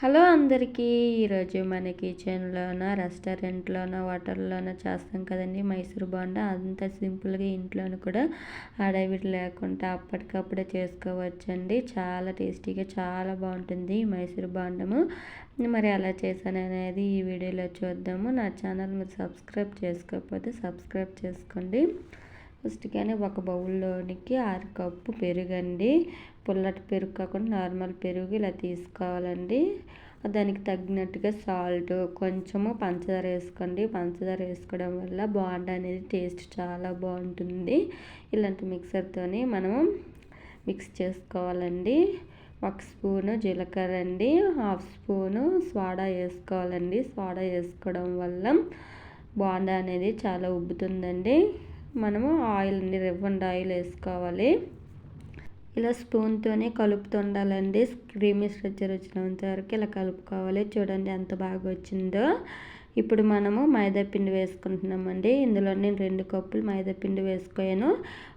Hello అందరికీ ఈరోజు మన కిచెన్లోన రెస్టారెంట్లోన హోటల్లోన చేస్తాం కదండి మైసూర్ బాండా. అంత సింపుల్గా ఇంట్లోనూ కూడా అడవిడి లేకుండా అప్పటికప్పుడే చేసుకోవచ్చండి. చాలా టేస్టీగా చాలా బాగుంటుంది మైసూర్ బాండము. మరి ఎలా చేశాను అనేది ఈ వీడియోలో చూద్దాము. నా ఛానల్ మీరు సబ్స్క్రైబ్ చేసుకోకపోతే సబ్స్క్రైబ్ చేసుకోండి. ఫస్ట్గానే ఒక బౌల్లోనికి ఆరు కప్పు పెరుగండి. పుల్లటి పెరుగు కాకుండా నార్మల్ పెరుగు ఇలా తీసుకోవాలండి. దానికి తగినట్టుగా సాల్ట్ కొంచెము పంచదార వేసుకోండి. పంచదార వేసుకోవడం వల్ల బాండ్ అనేది టేస్ట్ చాలా బాగుంటుంది. ఇలాంటి మిక్సర్తోని మనము మిక్స్ చేసుకోవాలండి. ఒక స్పూను జీలకర్ర అండి హాఫ్ స్పూను సోడా వేసుకోవాలండి. సోడా వేసుకోవడం వల్ల బాండా అనేది చాలా ఉబ్బుతుందండి. మనము ఆయిల్ అండి రివ్వండ్ ఆయిల్ వేసుకోవాలి. ఇలా స్పూన్తోనే కలుపుతుండాలండి క్రీమీ స్ట్రక్చర్ వచ్చినంత వరకు ఇలా కలుపుకోవాలి. చూడండి ఎంత బాగా వచ్చిందో. ఇప్పుడు మనము మైదాపిండి వేసుకుంటున్నామండి. ఇందులో నేను రెండు కప్పులు మైదాపిండి వేసుకోయాను.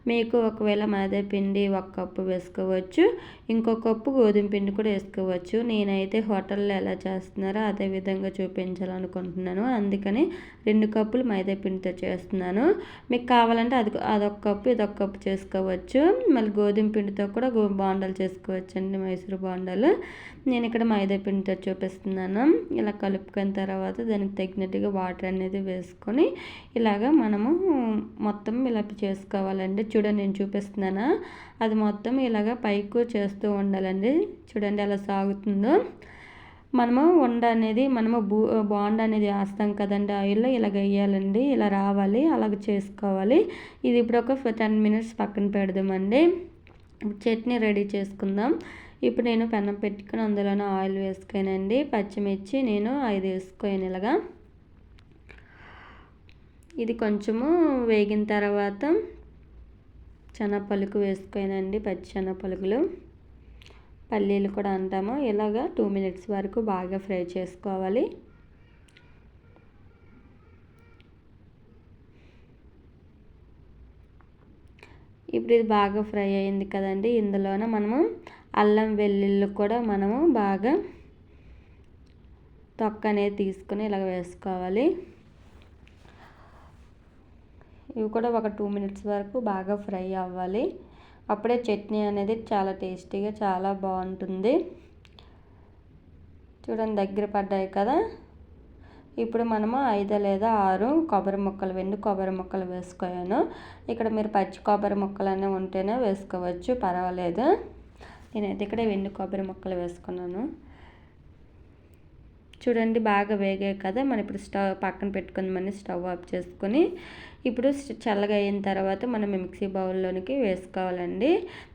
మీకు ఒకవేళ మైదాపిండి ఒక కప్పు వేసుకోవచ్చు. ఇంకో కప్పు గోధుమ పిండి కూడా వేసుకోవచ్చు. నేనైతే హోటల్లో ఎలా చేస్తున్నారో అదే విధంగా చూపించాలనుకుంటున్నాను. అందుకని రెండు కప్పులు మైదాపిండితో చేస్తున్నాను. మీకు కావాలంటే అది అదొక కప్పు ఇదొక కప్పు చేసుకోవచ్చు. మళ్ళీ గోధుమ పిండితో కూడా గో బాండాలు చేసుకోవచ్చు అండి మైసూరు బాండాలు. నేను ఇక్కడ మైదాపిండితో చూపిస్తున్నాను. ఇలా కలుపుకున్న తర్వాత దానికి తగినట్టుగా వాటర్ అనేది వేసుకొని ఇలాగ మనము మొత్తం ఇలా చేసుకోవాలండి. చూడండి నేను చూపిస్తున్నాను? అది మొత్తం ఇలాగ పైకు చేస్తూ ఉండాలండి. చూడండి ఎలా సాగుతుందో. మనము వండ అనేది మనము బూ బాండ్ అనేది వేస్తాం కదండి ఆయిల్లో ఇలాగ వేయాలండి. ఇలా రావాలి అలాగ చేసుకోవాలి. ఇది ఇప్పుడు ఒక టెన్ మినిట్స్ పక్కన పెడదామండి. చట్నీ రెడీ చేసుకుందాం. ఇప్పుడు నేను పెనం పెట్టుకుని అందులోనే ఆయిల్ వేసుకోనండి పచ్చిమిర్చి నేను ఐదు వేసుకోను ఇలాగా. ఇది కొంచెము వేగిన తర్వాత పలుకు వేసుకోనండి పచ్చి పలుకులు పల్లీలు కూడా అంటాము. ఇలాగా టూ మినిట్స్ వరకు బాగా ఫ్రై చేసుకోవాలి. ఇప్పుడు ఇది బాగా ఫ్రై అయింది కదండి ఇందులోన మనము అల్లం వెల్లుల్లి కూడా మనము బాగా తొక్క అనేది తీసుకొని ఇలాగ వేసుకోవాలి. ఇవి కూడా ఒక టూ మినిట్స్ వరకు బాగా ఫ్రై అవ్వాలి. అప్పుడే చట్నీ అనేది చాలా టేస్టీగా చాలా బాగుంటుంది. చూడండి దగ్గర పడ్డాయి కదా. ఇప్పుడు మనము ఐదు లేదా ఆరు కొబ్బరి ముక్కలు వెండి కొబ్బరి ముక్కలు వేసుకోయాను. ఇక్కడ మీరు పచ్చి కొబ్బరి ముక్కలు అనేవి ఉంటేనే వేసుకోవచ్చు పర్వాలేదు. నేనైతే ఇక్కడ వెండి కొబ్బరి ముక్కలు వేసుకున్నాను. చూడండి బాగా వేగాయి కదా. మనం ఇప్పుడు స్టవ్ పక్కన పెట్టుకుందామని స్టవ్ ఆఫ్ చేసుకొని ఇప్పుడు చల్లగా అయిన తర్వాత మనం మిక్సీ బౌల్లోనికి వేసుకోవాలండి.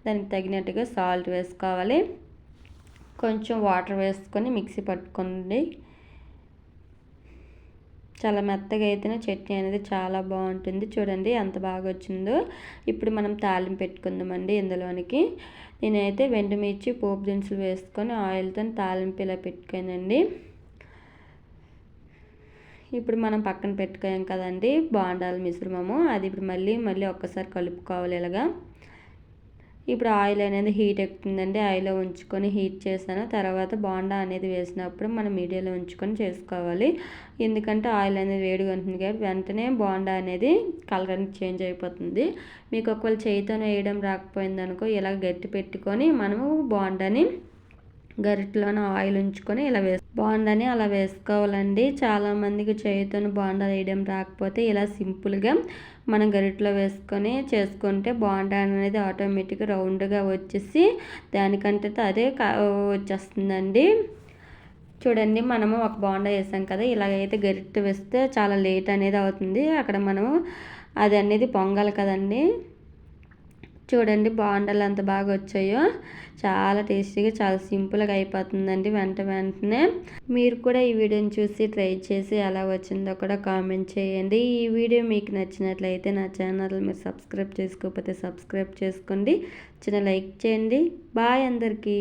దానికి తగినట్టుగా సాల్ట్ వేసుకోవాలి. కొంచెం వాటర్ వేసుకొని మిక్సీ పట్టుకోండి. చాలా మెత్తగా అయితేనే చట్నీ అనేది చాలా బాగుంటుంది. చూడండి ఎంత బాగా వచ్చిందో. ఇప్పుడు మనం తాలింపు పెట్టుకుందామండి ఇందులోనికి. నేనైతే వెండిమిర్చి పోపు దినుసులు వేసుకొని ఆయిల్తో తాలింపు ఇలా పెట్టుకోనండి. ఇప్పుడు మనం పక్కన పెట్టుకోయాం కదండి బాండాల మిశ్రమము. అది ఇప్పుడు మళ్ళీ మళ్ళీ ఒక్కసారి కలుపుకోవాలి ఇలాగా. ఇప్పుడు ఆయిల్ అనేది హీట్ ఎక్కుతుందండి ఆయిల్లో ఉంచుకొని హీట్ చేశాను. తర్వాత బాండా అనేది వేసినప్పుడు మనం మీడియాలో ఉంచుకొని చేసుకోవాలి. ఎందుకంటే ఆయిల్ అనేది వేడిగా ఉంటుంది కాబట్టి వెంటనే బాండా అనేది కలర్ అనేది చేంజ్ అయిపోతుంది. మీకు ఒకవేళ చేయితో వేయడం రాకపోయింది అనుకో ఇలా గట్టి పెట్టుకొని మనము బాండాని గరిటలోన ఆయిల్ ఉంచుకొని ఇలా వేసు బాగుందని అలా వేసుకోవాలండి. చాలామందికి చేయితోని బాండా వేయడం రాకపోతే ఇలా సింపుల్గా మనం గరిటలో వేసుకొని చేసుకుంటే బాండా అనేది ఆటోమేటిక్గా రౌండ్గా వచ్చేసి దానికంటే అదే వచ్చేస్తుందండి. చూడండి మనము ఒక బాండా వేసాం కదా ఇలాగైతే గరిట వేస్తే చాలా లేట్ అనేది అవుతుంది. అక్కడ మనము అది అనేది పొంగాలి కదండి. చూడండి బాండలు అంత బాగా వచ్చాయో. చాలా టేస్టీగా చాలా సింపుల్గా అయిపోతుందండి వెంట వెంటనే. మీరు కూడా ఈ వీడియోని చూసి ట్రై చేసి ఎలా వచ్చిందో కూడా కామెంట్ చేయండి. ఈ వీడియో మీకు నచ్చినట్లయితే నా ఛానల్ మీరు సబ్స్క్రైబ్ చేసుకోకపోతే సబ్స్క్రైబ్ చేసుకోండి. చిన్న లైక్ చేయండి. బాయ్ అందరికీ.